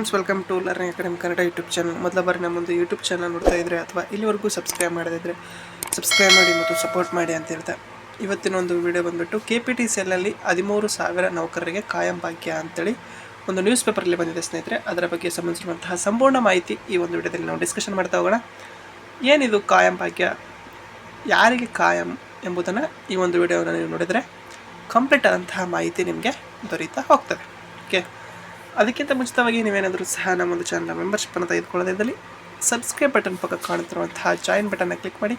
Friends welcome to learning academy Kannada YouTube channel ಮೊದಲ ಬಾರಿ ನಮ್ಮೊಂದು YouTube channel ನೋಡ್ತಾ ಇದ್ರೆ ಅಥವಾ ಇಲ್ಲಿವರೆಗೂ ಸಬ್ಸ್ಕ್ರೈಬ್ ಮಾಡದಿದ್ದರೆ ಸಬ್ಸ್ಕ್ರೈಬ್ ಮಾಡಿ ಮತ್ತು ಸಪೋರ್ಟ್ ಮಾಡಿ ಅಂತ ಹೇಳ್ತಾ. ಇವತ್ತಿನ ಒಂದು ವಿಡಿಯೋ ಬಂದುಬಿಟ್ಟು ಕೆ ಪಿ ಟಿ ಸೆಲ್ಲಲ್ಲಿ ಹದಿಮೂರು ಸಾವಿರ ನೌಕರರಿಗೆ ಕಾಯಂ ಭಾಗ್ಯ ಅಂತೇಳಿ ಒಂದು ನ್ಯೂಸ್ ಪೇಪರಲ್ಲಿ ಬಂದಿದೆ ಸ್ನೇಹಿತರೆ. ಅದರ ಬಗ್ಗೆ ಸಂಬಂಧಿಸಿರುವಂತಹ ಸಂಪೂರ್ಣ ಮಾಹಿತಿ ಈ ಒಂದು ವಿಡಿಯೋದಲ್ಲಿ ನಾವು ಡಿಸ್ಕಷನ್ ಮಾಡ್ತಾ ಹೋಗೋಣ. ಏನಿದು ಕಾಯಂ ಭಾಗ್ಯ? ಯಾರಿಗೆ ಕಾಯಂ ಎಂಬುದನ್ನು ಈ ಒಂದು ವಿಡಿಯೋವನ್ನು ನೀವು ನೋಡಿದರೆ ಕಂಪ್ಲೀಟ್ ಆದಂತಹ ಮಾಹಿತಿ ನಿಮಗೆ ದೊರೀತಾ ಹೋಗ್ತದೆ. ಓಕೆ ಅದಕ್ಕಿಂತ ಮುಂಚಿತವಾಗಿ ನೀವೇನಾದರೂ ಸಹ ನಮ್ಮ ಒಂದು ಚಾನಲ್ ಮೆಂಬರ್ಶಿಪ್ಪನ್ನು ತೆಗೆದುಕೊಳ್ಳೋದಿದ್ದಲ್ಲಿ ಸಬ್ಸ್ಕ್ರೈಬ್ ಬಟನ್ ಪಕ್ಕ ಕಾಣುತ್ತಿರುವಂತಹ ಜಾಯಿನ್ ಬಟನ್ನ ಕ್ಲಿಕ್ ಮಾಡಿ.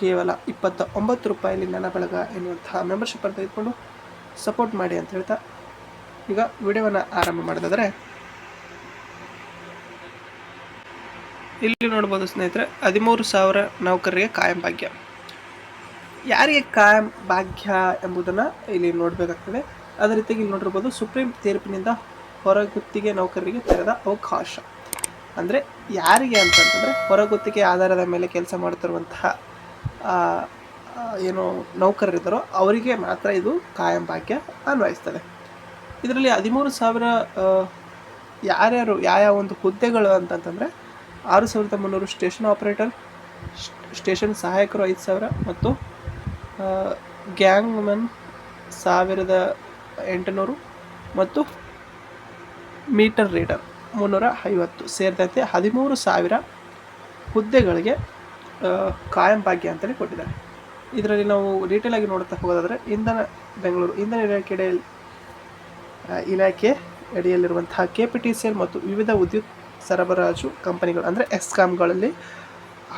ಕೇವಲ ಇಪ್ಪತ್ತ ಒಂಬತ್ತು ರೂಪಾಯಲ್ಲಿ ನನ್ನ ಬಳಗ ಎನ್ನುವಂತಹ ಮೆಂಬರ್ಶಿಪ್ಪನ್ನು ತೆಗೆದುಕೊಂಡು ಸಪೋರ್ಟ್ ಮಾಡಿ ಅಂತ ಹೇಳ್ತಾ ಈಗ ವಿಡಿಯೋವನ್ನು ಆರಂಭ ಮಾಡೋದಾದರೆ ಇಲ್ಲಿ ನೋಡ್ಬೋದು ಸ್ನೇಹಿತರೆ, ಹದಿಮೂರು ಸಾವಿರ ನೌಕರರಿಗೆ ಕಾಯಂ ಭಾಗ್ಯ. ಯಾರಿಗೆ ಕಾಯಂ ಭಾಗ್ಯ ಎಂಬುದನ್ನು ಇಲ್ಲಿ ನೋಡಬೇಕಾಗ್ತದೆ. ಅದೇ ರೀತಿಯಾಗಿ ಇಲ್ಲಿ ನೋಡಿರ್ಬೋದು ಸುಪ್ರೀಂ ತೀರ್ಪಿನಿಂದ ಹೊರಗುತ್ತಿಗೆ ನೌಕರರಿಗೆ ತೆರೆದ ಅವಕಾಶ. ಅಂದರೆ ಯಾರಿಗೆ ಅಂತಂತಂದರೆ ಹೊರಗುತ್ತಿಗೆ ಆಧಾರದ ಮೇಲೆ ಕೆಲಸ ಮಾಡ್ತಿರುವಂತಹ ಏನು ನೌಕರರಿದ್ದಾರೋ ಅವರಿಗೆ ಮಾತ್ರ ಇದು ಕಾಯಂ ಭಾಗ್ಯ ಅನ್ವಯಿಸ್ತದೆ. ಇದರಲ್ಲಿ ಹದಿಮೂರು ಸಾವಿರ ಯಾರ್ಯಾರು, ಯಾವ್ಯಾವ ಒಂದು ಹುದ್ದೆಗಳು ಅಂತಂತಂದರೆ ಆರು ಸಾವಿರದ ಮುನ್ನೂರು ಸ್ಟೇಷನ್ ಆಪರೇಟರ್, ಸ್ಟೇಷನ್ ಸಹಾಯಕರು ಐದು ಸಾವಿರ ಮತ್ತು ಗ್ಯಾಂಗ್ಮನ್ ಸಾವಿರದ ಎಂಟುನೂರು ಮತ್ತು ಮೀಟರ್ ರೀಡರ್ ಮುನ್ನೂರ ಐವತ್ತು ಸೇರಿದಂತೆ ಹದಿಮೂರು ಸಾವಿರ ಹುದ್ದೆಗಳಿಗೆ ಕಾಯಂ ಭಾಗ್ಯ ಅಂತಲೇ ಕೊಟ್ಟಿದ್ದಾರೆ. ಇದರಲ್ಲಿ ನಾವು ಡೀಟೇಲ್ ಆಗಿ ನೋಡ್ತಾ ಹೋಗೋದಾದರೆ, ಇಂಧನ ಬೆಂಗಳೂರು, ಇಂಧನ ಇಲಾಖೆ ಇಲಾಖೆ ಅಡಿಯಲ್ಲಿರುವಂತಹ K P T C L ಮತ್ತು ವಿವಿಧ ವಿದ್ಯುತ್ ಸರಬರಾಜು ಕಂಪನಿಗಳು, ಅಂದರೆ ಎಸ್ಕಾಮ್ಗಳಲ್ಲಿ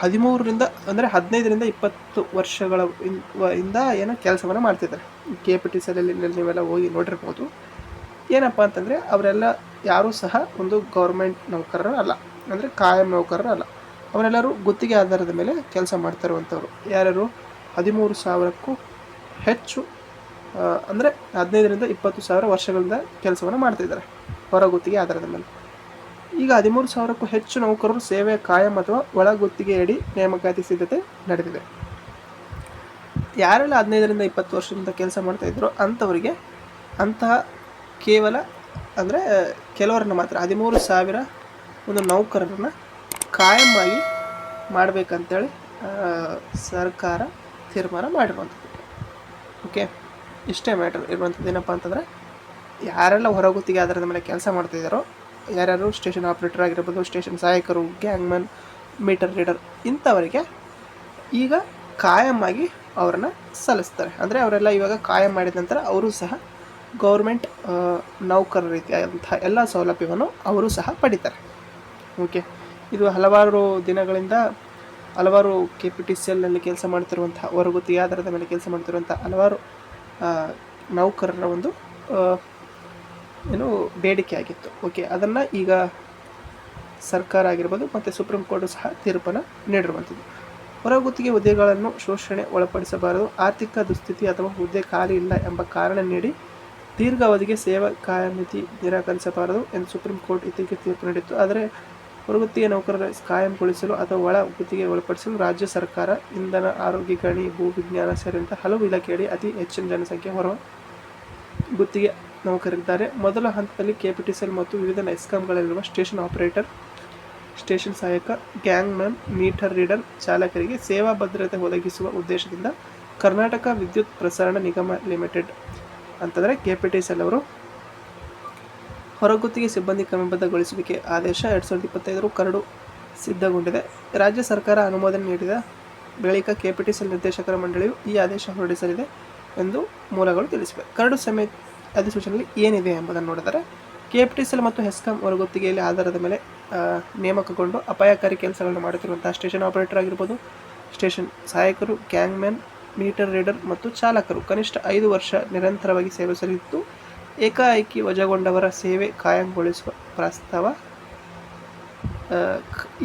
ಹದಿಮೂರರಿಂದ, ಅಂದರೆ ಹದಿನೈದರಿಂದ ಇಪ್ಪತ್ತು ವರ್ಷಗಳ ಇಂದ ಏನೋ ಕೆಲಸವನ್ನು ಮಾಡ್ತಿದ್ದಾರೆ. K P T C L ನೀವೆಲ್ಲ ಹೋಗಿ ನೋಡಿರ್ಬೋದು. ಏನಪ್ಪ ಅಂತಂದರೆ, ಅವರೆಲ್ಲ ಯಾರೂ ಸಹ ಒಂದು ಗೌರ್ಮೆಂಟ್ ನೌಕರರು ಅಲ್ಲ ಅಂದರೆ ಕಾಯಂ ನೌಕರರು ಅಲ್ಲ ಅವರೆಲ್ಲರೂ ಗುತ್ತಿಗೆ ಆಧಾರದ ಮೇಲೆ ಕೆಲಸ ಮಾಡ್ತಾ ಇರುವಂಥವ್ರು ಯಾರ್ಯಾರು ಹದಿಮೂರು ಸಾವಿರಕ್ಕೂ ಹೆಚ್ಚು ಅಂದರೆ ಹದಿನೈದರಿಂದ ಇಪ್ಪತ್ತು ಸಾವಿರ ವರ್ಷಗಳಿಂದ ಕೆಲಸವನ್ನು ಮಾಡ್ತಿದ್ದಾರೆ, ಹೊರ ಗುತ್ತಿಗೆ ಆಧಾರದ ಮೇಲೆ. ಈಗ ಹದಿಮೂರು ಸಾವಿರಕ್ಕೂ ಹೆಚ್ಚು ನೌಕರರು ಸೇವೆ ಕಾಯಂ ಅಥವಾ ಒಳ ಗುತ್ತಿಗೆಯಡಿ ನೇಮಕಾತಿ ಸಿದ್ಧತೆ ನಡೆದಿದೆ. ಯಾರೆಲ್ಲ ಹದಿನೈದರಿಂದ ಇಪ್ಪತ್ತು ವರ್ಷದಿಂದ ಕೆಲಸ ಮಾಡ್ತಾ ಇದ್ರೋ ಅಂಥವರಿಗೆ ಅಂತಹ ಕೇವಲ ಅಂದರೆ ಕೆಲವರನ್ನು ಮಾತ್ರ ಹದಿಮೂರು ಸಾವಿರ ಒಂದು ನೌಕರರನ್ನು ಕಾಯಂ ಮಾಡಬೇಕಂತೇಳಿ ಸರ್ಕಾರ ತೀರ್ಮಾನ ಮಾಡಿರುವಂಥದ್ದು. ಓಕೆ? ಇಷ್ಟೇ ಮ್ಯಾಟರ್ ಇರುವಂಥದ್ದು ಏನಪ್ಪ ಅಂತಂದರೆ, ಯಾರೆಲ್ಲ ಹೊರಗುತ್ತಿಗೆ ಆಧಾರದ ಮೇಲೆ ಕೆಲಸ ಮಾಡ್ತಿದ್ದಾರೋ ಯಾರ್ಯಾರು ಸ್ಟೇಷನ್ ಆಪ್ರೇಟರ್ ಆಗಿರ್ಬೋದು, ಸ್ಟೇಷನ್ ಸಹಾಯಕರು ಗ್ಯಾಂಗ್ಮನ್ ಮೀಟರ್ ರೀಡರ್ ಇಂಥವರಿಗೆ ಈಗ ಕಾಯಂ ಆಗಿ ಅವರನ್ನು ಸಲ್ಲಿಸ್ತಾರೆ. ಅಂದರೆ ಅವರೆಲ್ಲ ಇವಾಗ ಕಾಯಂ ಮಾಡಿದ ನಂತರ ಅವರು ಸಹ ಗೌರ್ಮೆಂಟ್ ನೌಕರರ ರೀತಿಯಾದಂತಹ ಎಲ್ಲ ಸೌಲಭ್ಯವನ್ನು ಅವರು ಸಹ ಪಡಿತಾರೆ. ಓಕೆ ಇದು ಹಲವಾರು ದಿನಗಳಿಂದ ಹಲವಾರು ಕೆ ಪಿ ಟಿ ಸಿ ಎಲ್ನಲ್ಲಿ ಕೆಲಸ ಮಾಡ್ತಿರುವಂತಹ ಹೊರಗುತ್ತಿಗೆ ಆಧಾರದ ಮೇಲೆ ಕೆಲಸ ಮಾಡ್ತಿರುವಂಥ ಹಲವಾರು ನೌಕರರ ಒಂದು ಏನು ಬೇಡಿಕೆ ಆಗಿತ್ತು. ಓಕೆ ಅದನ್ನು ಈಗ ಸರ್ಕಾರ ಆಗಿರ್ಬೋದು ಮತ್ತು ಸುಪ್ರೀಂ ಕೋರ್ಟು ಸಹ ತೀರ್ಪನ್ನು ನೀಡಿರುವಂಥದ್ದು. ಹೊರಗುತ್ತಿಗೆ ಹುದ್ದೆಗಳನ್ನು ಶೋಷಣೆ ಒಳಪಡಿಸಬಾರದು. ಆರ್ಥಿಕ ದುಸ್ಥಿತಿ ಅಥವಾ ಹುದ್ದೆ ಖಾಲಿ ಇಲ್ಲ ಎಂಬ ಕಾರಣ ನೀಡಿ ದೀರ್ಘಾವಧಿಗೆ ಸೇವಾ ಕಾಯಮಿತಿ ನಿರಾಕರಿಸಬಾರದು ಎಂದು ಸುಪ್ರೀಂ ಕೋರ್ಟ್ ಇತ್ತೀಚೆಗೆ ತೀರ್ಪು ನೀಡಿತ್ತು. ಆದರೆ ಹೊರಗುತ್ತಿಗೆ ನೌಕರರ ಕಾಯಂಗೊಳಿಸಲು ಅಥವಾ ಒಳ ಗುತ್ತಿಗೆ ಒಳಪಡಿಸಲು ರಾಜ್ಯ ಸರ್ಕಾರ, ಇಂಧನ ಆರೋಗ್ಯ ಗಣಿ, ಭೂ ವಿಜ್ಞಾನ ಸೇರಿದಂತೆ ಹಲವು ಇಲಾಖೆಯಡಿ ಅತಿ ಹೆಚ್ಚಿನ ಜನಸಂಖ್ಯೆ ಹೊರ ಗುತ್ತಿಗೆ ನೌಕರಿದ್ದಾರೆ ಮೊದಲ ಹಂತದಲ್ಲಿ ಕೆಪಿಟಿಸಿಎಲ್ ಮತ್ತು ವಿವಿಧ ಎಸ್ಕಾಂಗಳಲ್ಲಿರುವ ಸ್ಟೇಷನ್ ಆಪರೇಟರ್, ಸ್ಟೇಷನ್ ಸಹಾಯಕ ಗ್ಯಾಂಗ್ ಮ್ಯಾನ್ ಮೀಟರ್ ರೀಡರ್ ಚಾಲಕರಿಗೆ ಸೇವಾ ಭದ್ರತೆ ಒದಗಿಸುವ ಉದ್ದೇಶದಿಂದ ಕರ್ನಾಟಕ ವಿದ್ಯುತ್ ಪ್ರಸರಣ ನಿಗಮ ಲಿಮಿಟೆಡ್ ಅಂತಂದರೆ K P T C L ಅವರು ಹೊರಗುತ್ತಿಗೆ ಸಿಬ್ಬಂದಿ ಕ್ರಮಬದ್ಧಗೊಳಿಸುವಿಕೆ ಆದೇಶ ಎರಡು ಸಾವಿರದ ಇಪ್ಪತ್ತೈದರ ಕರಡು ಸಿದ್ಧಗೊಂಡಿದೆ. ರಾಜ್ಯ ಸರ್ಕಾರ ಅನುಮೋದನೆ ನೀಡಿದ ಬಳಿಕ ಕೆ ಪಿ ಟಿ ಎಲ್ ನಿರ್ದೇಶಕರ ಮಂಡಳಿಯು ಈ ಆದೇಶ ಹೊರಡಿಸಲಿದೆ ಎಂದು ಮೂಲಗಳು ತಿಳಿಸಿವೆ. ಕರಡು ಸಮೇತ ಅಧಿಸೂಚನೆಯಲ್ಲಿ ಏನಿದೆ ಎಂಬುದನ್ನು ನೋಡಿದರೆ K P T C L ಮತ್ತು ಹೆಸ್ಕಾಂ ಹೊರಗುತ್ತಿಗೆಯಲ್ಲಿ ಆಧಾರದ ಮೇಲೆ ನೇಮಕಗೊಂಡು ಅಪಾಯಕಾರಿ ಕೆಲಸಗಳನ್ನು ಮಾಡುತ್ತಿರುವಂತಹ ಸ್ಟೇಷನ್ ಆಪರೇಟರ್ ಆಗಿರ್ಬೋದು, ಸ್ಟೇಷನ್ ಸಹಾಯಕರು, ಗ್ಯಾಂಗ್ಮ್ಯಾನ್ ಮೀಟರ್ ರೀಡರ್ ಮತ್ತು ಚಾಲಕರು ಕನಿಷ್ಠ ಐದು ವರ್ಷ ನಿರಂತರವಾಗಿ ಸೇವೆ ಸಲ್ಲಿಸಿತ್ತು ಏಕಾಏಕಿ ವಜಗೊಂಡವರ ಸೇವೆ ಕಾಯಂಗೊಳಿಸುವ ಪ್ರಸ್ತಾವ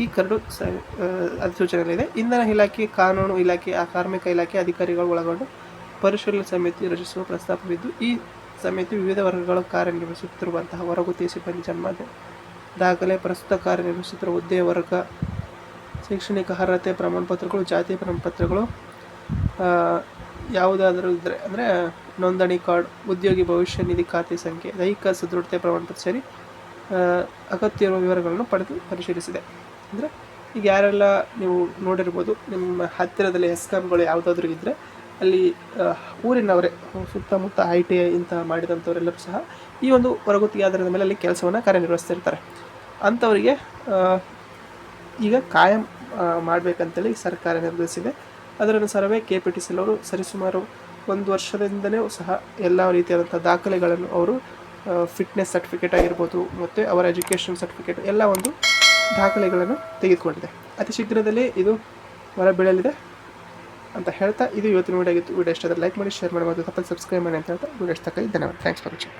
ಈ ಕರಡು ಅಧಿಸೂಚನೆಗಳಿದೆ ಇಂಧನ ಇಲಾಖೆ, ಕಾನೂನು ಇಲಾಖೆ ಕಾರ್ಮಿಕ ಇಲಾಖೆ ಅಧಿಕಾರಿಗಳು ಒಳಗೊಂಡು ಪರಿಶೀಲನಾ ಸಮಿತಿ ರಚಿಸುವ ಪ್ರಸ್ತಾಪವಿದ್ದು, ಈ ಸಮಿತಿ ವಿವಿಧ ವರ್ಗಗಳು ಕಾರ್ಯನಿರ್ವಹಿಸುತ್ತಿರುವಂತಹ ಹೊರಗುತ್ತಿಗೆ ಸಿಬ್ಬಂದಿ ಜನ್ಮ ದಾಖಲೆ, ಪ್ರಸ್ತುತ ಕಾರ್ಯನಿರ್ವಹಿಸುತ್ತಿರುವ ಹುದ್ದೆಯ ವರ್ಗ, ಶೈಕ್ಷಣಿಕ ಅರ್ಹತೆ, ಪ್ರಮಾಣಪತ್ರಗಳು, ಜಾತಿ ಪ್ರಮಾಣಪತ್ರಗಳು ಯಾವುದಾದರೂ ಇದ್ದರೆ ಅಂದರೆ ನೋಂದಣಿ ಕಾರ್ಡ್, ಉದ್ಯೋಗಿ ಭವಿಷ್ಯ ನಿಧಿ ಖಾತೆ ಸಂಖ್ಯೆ, ದೈಹಿಕ ಸದೃಢತೆ ಪ್ರಮಾಣಪತ್ರ ಸೇರಿ ಅಗತ್ಯ ವಿವರಗಳನ್ನು ಪಡೆದು ಪರಿಶೀಲಿಸಿದೆ. ಅಂದರೆ ಈಗ ಯಾರೆಲ್ಲ ನೀವು ನೋಡಿರ್ಬೋದು, ನಿಮ್ಮ ಹತ್ತಿರದಲ್ಲಿ ಎಸ್ಕಾಮ್ಗಳು ಯಾವುದಾದ್ರೂ ಇದ್ದರೆ ಅಲ್ಲಿ ಊರಿನವರೇ ಸುತ್ತಮುತ್ತ ಐ ಟಿ ಐ ಇಂಥ ಮಾಡಿದಂಥವರೆಲ್ಲರೂ ಸಹ ಈ ಒಂದು ಹೊರಗುತ್ತಿಗೆ ಆಧಾರದ ಮೇಲೆ ಅಲ್ಲಿ ಕೆಲಸವನ್ನು ಕಾರ್ಯನಿರ್ವಹಿಸ್ತಿರ್ತಾರೆ. ಅಂಥವರಿಗೆ ಈಗ ಕಾಯಂ ಮಾಡಬೇಕಂತೇಳಿ ಸರ್ಕಾರ ನಿರ್ಧರಿಸಿದೆ. ಅದರ ಅನುಸಾರವೇ ಕೆ ಪಿ ಟಿ ಸಿ ಅವರು ಸರಿಸುಮಾರು ಒಂದು ವರ್ಷದಿಂದಲೇ ಸಹ ಎಲ್ಲ ರೀತಿಯಾದಂಥ ದಾಖಲೆಗಳನ್ನು ಅವರು ಫಿಟ್ನೆಸ್ ಸರ್ಟಿಫಿಕೇಟ್ ಆಗಿರ್ಬೋದು ಮತ್ತು ಅವರ ಎಜುಕೇಷನ್ ಸರ್ಟಿಫಿಕೇಟ್ ಎಲ್ಲ ಒಂದು ದಾಖಲೆಗಳನ್ನು ತೆಗೆದುಕೊಂಡಿದೆ. ಅತಿ ಶೀಘ್ರದಲ್ಲಿ ಇದು ಹೊರ ಬೀಳಲಿದೆ ಅಂತ ಹೇಳ್ತಾ ಇದು ಇವತ್ತಿನ ವೀಡಿಯೋ ಆಗಿತ್ತು. ವೀಡಿಯೋ ಇಷ್ಟ ಲೈಕ್ ಮಾಡಿ ಶೇರ್ ಮಾಡಿ ತಪ್ಪಲ್ಲಿ ಸಬ್ಸ್ಕ್ರೈಬ್ ಮಾಡಿ ಅಂತ ಹೇಳ್ತಾ ವೀಡಿಯೋ ಇಷ್ಟ ಧನ್ಯವಾದ ಥ್ಯಾಂಕ್ಸ್ ಫಾರ್ ವಾಚಿಂಗ್